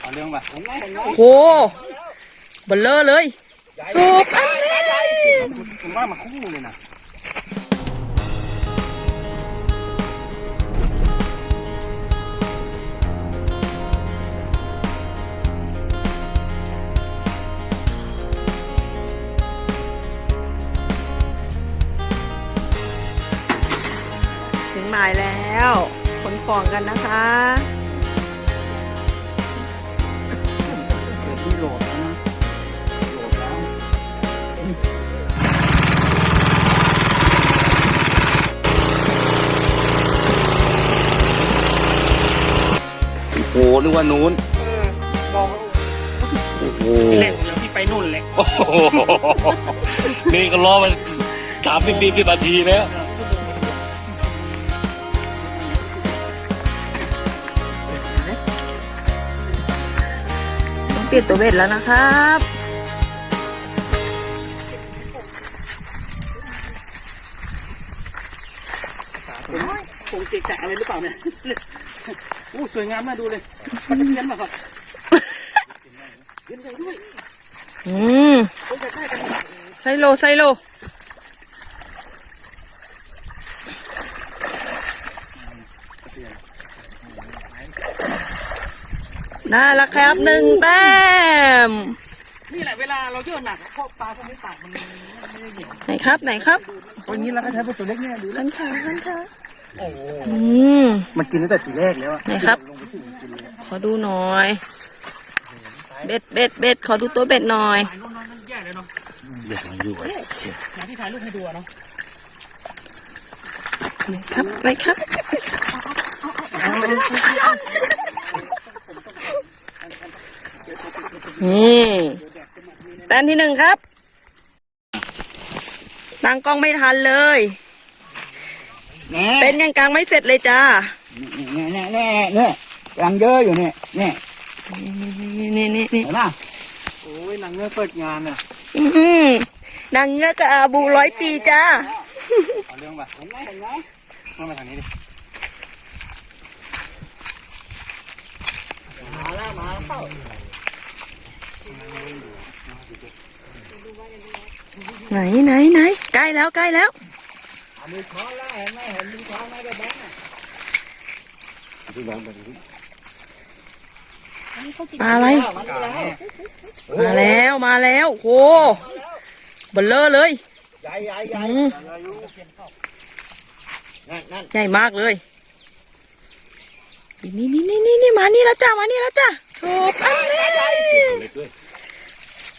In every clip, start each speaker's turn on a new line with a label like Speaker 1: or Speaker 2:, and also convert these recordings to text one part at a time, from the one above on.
Speaker 1: เอาเรื่องป่ะ
Speaker 2: โอ้โหเบลเลอร์เลยถูกอันนี้
Speaker 1: ผมว่ามาคู่เลยนะ
Speaker 2: หมายแล้วขนของกันนะคะ
Speaker 1: เดี๋ยวที่โหลดแล้วนะโหลดแล้ว
Speaker 3: โอ้โหนึกว่านู้น
Speaker 1: มอง
Speaker 3: โอ้โห
Speaker 1: เล่นอย่างที่ไปนู่นเลย
Speaker 3: โอ้โหนี่ก็รอมันสามสิบสี่สิบนาทีแล้ว
Speaker 2: ต้อง ปลี่ยนตัวเบ็ดแล้วนะครับ
Speaker 1: คงเกะกะอะไรหรือเปล่าเนี่ยอู้สวยงามน่าดูเลยมันเพี้ยนมาครับ
Speaker 2: อืมไซโลไซโล ได้แล้วครับหนึ่งแต้ม
Speaker 1: นี่แหละเวลาเราเยอะหนักพวกปลาพวกนี้ปากมันไม่ได้เหนียว
Speaker 2: ไหนครับไหนครับ
Speaker 1: วันนี้เราก็ใช้เป็นตัวเล็กเนี่ยดู
Speaker 2: นั่นค่ะนั่นค่ะ
Speaker 1: โอ้โห
Speaker 2: อืม
Speaker 1: มันกินตั้งแต่ทีแรกแล้วอะ
Speaker 2: ไหนครับ ขอดูหน่อย เบ็ดเบ็ดเบ็ดขอดูตัวเบ็ดหน่อย
Speaker 1: ถ่ายรูปนั้นแย่เลยเนาะ
Speaker 3: เดี๋ยวมาอยู่กัน
Speaker 1: อย่างที่ถ่ายรูปให้ดูอะเนาะ
Speaker 2: ไหนครับไหนครับ นี่แต้มที่หนึ่งครับ ตั้งกล้องไม่ทันเลย เป็นยังกลางไม่เสร็จเลยจ้า
Speaker 1: เนี่ยเนี่ยเนี่ยเนี่ยกำลังเยอะอยู่เนี่ยเนี่ย
Speaker 2: นี่นี่นี่นี่
Speaker 1: เห็นป่ะโอ้ยหลังเงือเปิดงานอะ
Speaker 2: อื้อหือนางเงือกกับอาบูร้อยปีจ้า
Speaker 1: เอาเรื่องป่ะเห็นไหมเห็นไหมมามาทางนี้ดิมาแล้วมาแล้วเข้า
Speaker 2: ไหนไหนไหนใกล้แล้วใกล้แล้ว
Speaker 1: มีช้อนแล้วเห็นไหมเห็นมีช้อนไหมกระแบงอะ
Speaker 2: ปลาอะไร
Speaker 1: มาแล้ว
Speaker 2: มาแล้วมาแล้วโหเบลเลอร์เลย
Speaker 1: ใหญ่ใหญ่ใหญ่
Speaker 2: อืม
Speaker 1: นั่นนั่น
Speaker 2: ใหญ่มากเลยนี่นี่นี่นี่นี่มานี่แล้วจ้ามานี่แล้วจ้าโถบอันนี้
Speaker 3: เล็กด้วย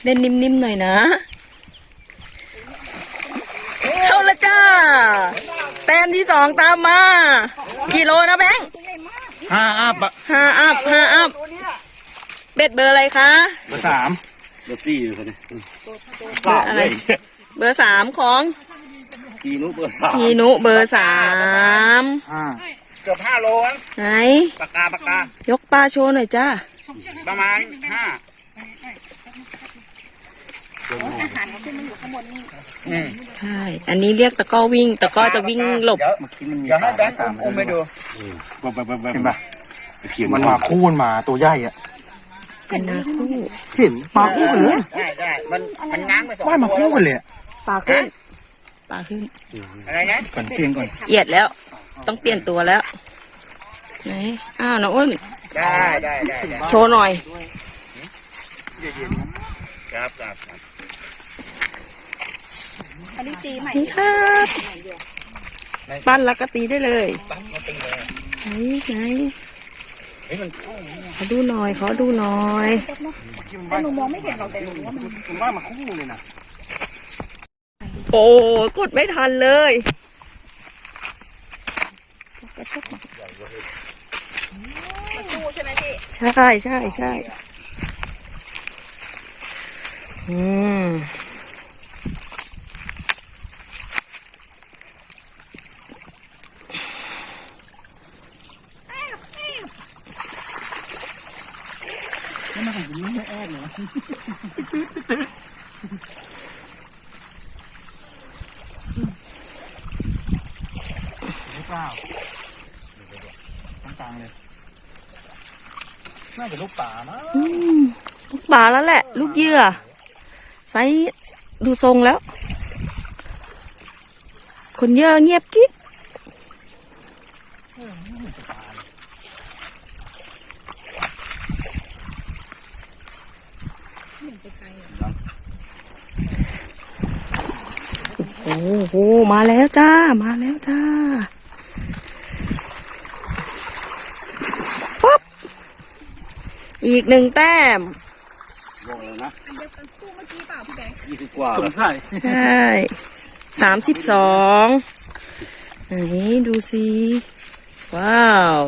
Speaker 2: เล่นนิ่มๆหน่อยนะ เข้าและจ้า แต้มที่สองตามมา กี่โลนะแบงค์
Speaker 1: ห้าอัพอะ
Speaker 2: ห้าอัพห้าอัพเบ็ดเบอร์อะไรคะ
Speaker 1: เบอร์สาม
Speaker 3: เดี๋ยวซี่อยู่คนนี้
Speaker 2: เบอร์อะไร เบอร์สามของ
Speaker 3: จีนุเบอร์สาม
Speaker 2: ทีนุเบอร์สาม
Speaker 1: ห้าเกือบห้าโลมั้ง
Speaker 2: ไหน
Speaker 1: ปากกาปากกาย
Speaker 2: กปลาโชว์หน่อยจ้า
Speaker 1: ประมาณห้าอืม
Speaker 2: ใช่ อันนี้เรียกตะกร้อวิ่ง ตะกร้อจะวิ่งหลบ
Speaker 1: เดี๋ยวเดี๋ยวให้แบงค์อุ้มไปดู
Speaker 3: แบบแบบแบบ
Speaker 1: เห็นปะ
Speaker 3: เขียน
Speaker 1: มันมาคู่มันมาตัวใหญ่อะ
Speaker 2: เป็นนาคู่
Speaker 1: เห็นมาคู่กันเลย
Speaker 4: ได้ได้มันมันง้างไปสอง
Speaker 1: ว่ายมาคู่กันเลยอะ
Speaker 2: ปลาขึ้น ปลาขึ้น
Speaker 4: อะไรนะ
Speaker 1: ก่อนเพียงก่อน
Speaker 2: เอียดแล้ว ต้องเปลี่ยนตัวแล้ว ไหน อ้าวน้องอ้น
Speaker 4: ได้ได้ได้ได้
Speaker 2: โชว์หน่อย
Speaker 4: ครับครับครับ
Speaker 2: นี่ครับปั้นแล้วก็ตีได้เลยไหนไหนขอดูหน่อยขอดูหน่อย
Speaker 1: ผมว่ามาคู่เลยนะ
Speaker 2: โอ้กดไม่ทันเลยใช่ใช่ใช่อืม หรือ
Speaker 1: เล่าตรงกลางเลย น่าจะลูกป่านะ
Speaker 2: ลูกป่าแล้วแหละ ลูกเยื่อไซส์ดูทรงแล้ว คนเยอะเงียบกิ๊ อ้โหมาแล้วจ้า มาแล้วจ้าปั๊บอีกหนึ่งแต้ม
Speaker 3: บอกเลยนะยี่สิบกว่า
Speaker 1: ส
Speaker 3: แล้
Speaker 1: ง
Speaker 3: ว
Speaker 1: สัย
Speaker 2: ใช่สามสิบสองไหนดูสิว้าว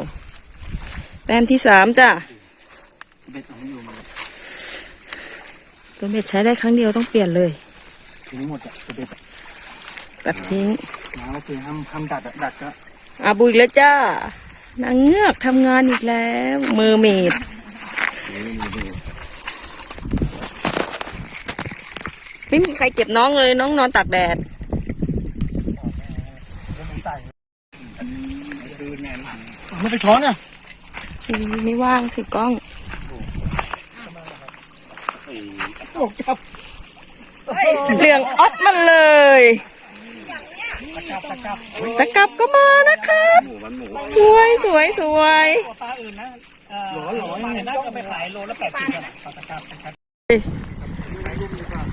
Speaker 2: แต้มที่สามจ้ะ
Speaker 1: เบ็ดเอาไม่อยู่มา
Speaker 2: ตัวเบ็ดใช้ได้ครั้งเดียวต้องเปลี่ยนเลย
Speaker 1: ทีนี้หมดอะเบ็ด
Speaker 2: ตัดทิ้ง
Speaker 1: น้ำก็คือห้ามห้ามดัดอะดัดก็
Speaker 2: อาบุยแล้วจ้านางเงือกทำงานอีกแล้วเมอร์เมดไม่มีใครเก็บน้องเลยน้องนอนตากแดด
Speaker 1: ไม่ไปช้อนอะ
Speaker 2: ไม่ว่างถือกล้อง
Speaker 1: โอ้จับ
Speaker 2: เหลืองออดมันเลย
Speaker 1: จับจับ
Speaker 2: ตะกลับก็มานะครับ
Speaker 3: หมูมันหมู
Speaker 2: สวยสวยสวย
Speaker 1: ปลาอื่นนะหลอหลอปลาเนี่ยน่าจะไปขายโลละแปดสิบอะปลาตะกรับนะครับ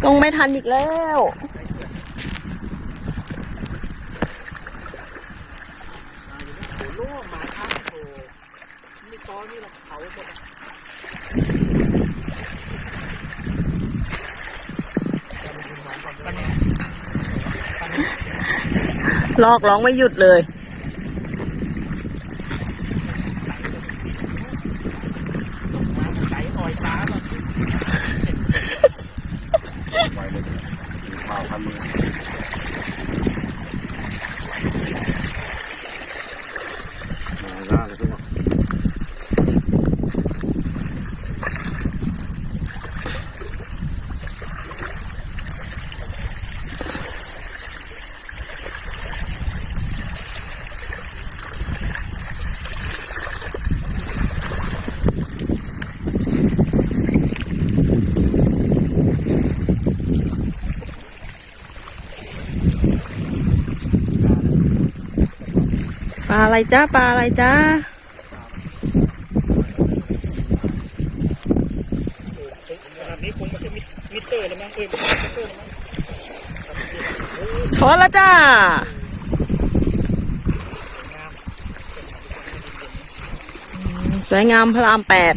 Speaker 2: ต้องไม่ทันอีกแล้วลอ กร้องไม่หยุดเลย
Speaker 1: ไหลอ่อยช้ามา
Speaker 3: ข้าวพันมือมาล่าเลยทุกคน
Speaker 2: ป ลาอะไรจ้าปลาอะไรจ้า
Speaker 1: แบบนี้คงมันจะมิมิเตอร์เลยมั้งเออมิเตอร์เลยมั้ง
Speaker 2: ช้อนละจ้าสวยงามพระรามแปด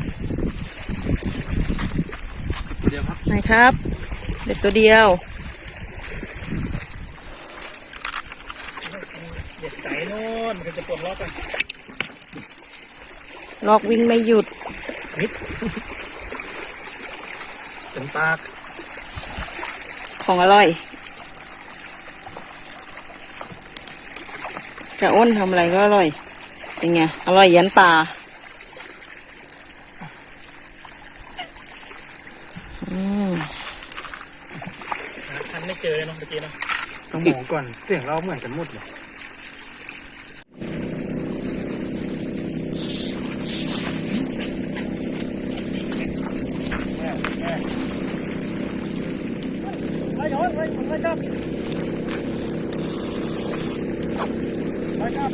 Speaker 1: เดี๋ยวครับ
Speaker 2: ไหนครับ เด็กตัวเดียว
Speaker 1: เด็ดใสโน่นมันจะปวดล็อกกัน
Speaker 2: ลอกวิ่งไม่หยุด
Speaker 1: เป็นปาก
Speaker 2: ของอร่อย จะอ้นทำอะไรก็อร่อย เป็นไง อร่อยยันปลาอืม
Speaker 1: หาคันไม่เจอเลยเนาะเมื่อกี้เนาะต้องมองก่อน เสียงเราเหมือนกันหมดเลย ไปย้อนไปไปครับไปครับ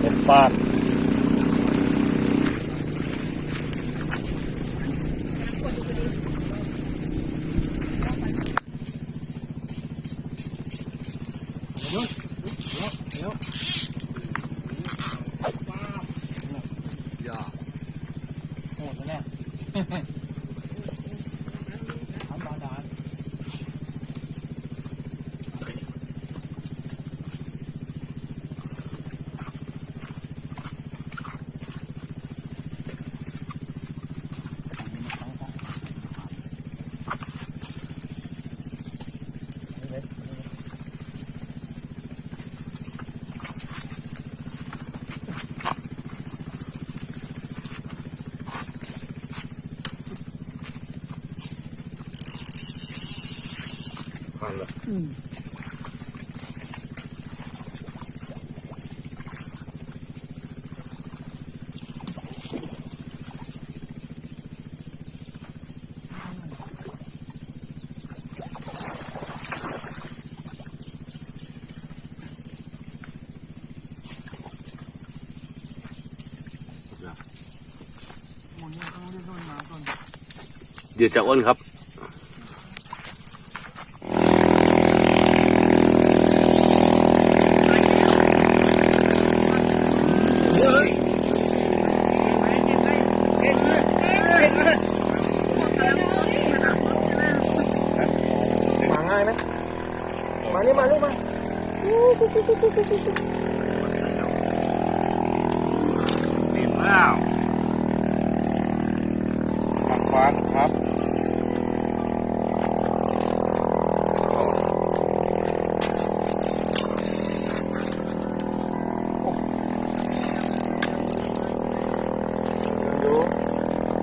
Speaker 3: เป็นปาก
Speaker 1: เดี๋ยว
Speaker 3: เดี๋ยวจะอ้นครับ
Speaker 4: มาง่ายไหมมานี่มาลูกมา
Speaker 3: ดีมาก
Speaker 4: มาคว้านครับ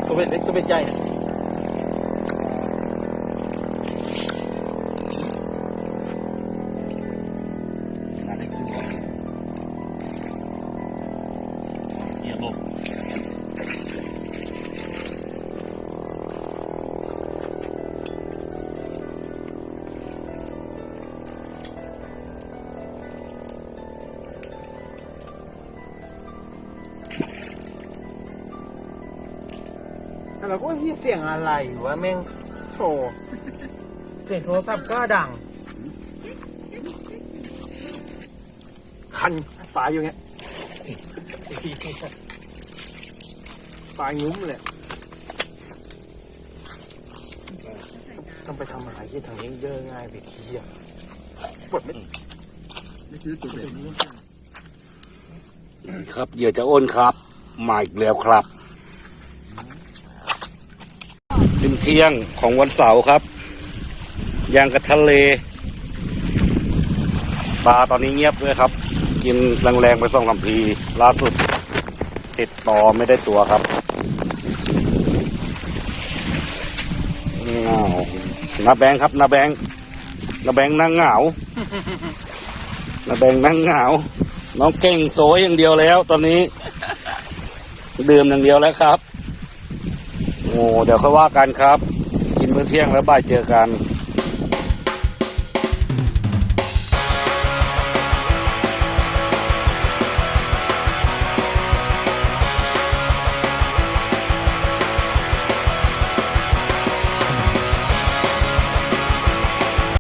Speaker 1: ตัวเป็นเล็กตัวเป็นใหญ่
Speaker 3: เรา
Speaker 1: ก็เฮียเสียงอะไรวะแม่งโอ้เสียงโทรศัพท์ก็ดัง คันปลาอยู่เงี้ยปลายุ้มเลยต้องไปทำอาหารที่ทางนี้เยอะง่ายไปเที่ยปวดไม่
Speaker 3: ครับเดี๋ยวจะอ้นครับ มาอีกแล้วครับ เป็นเที่ยงของวันเสาร์ครับยางกับทะเลปลาตอนนี้เงียบด้วยครับ กินแรงๆไปสองสามทีล่าสุด ติดต่อไม่ได้ตัวครับอ้านาแบงครับนาแบงค์นาแบงนั่งเหงานาแบงนั่งเหงา น้องเก่งโซยอย่างเดียวแล้ว ตอนนี้ ดื่มอย่างเดียวแล้วครับ อ้เดี๋ยวค่อยว่ากันครับ กินมื้อเที่ยงแล้วบ่ายเจอกัน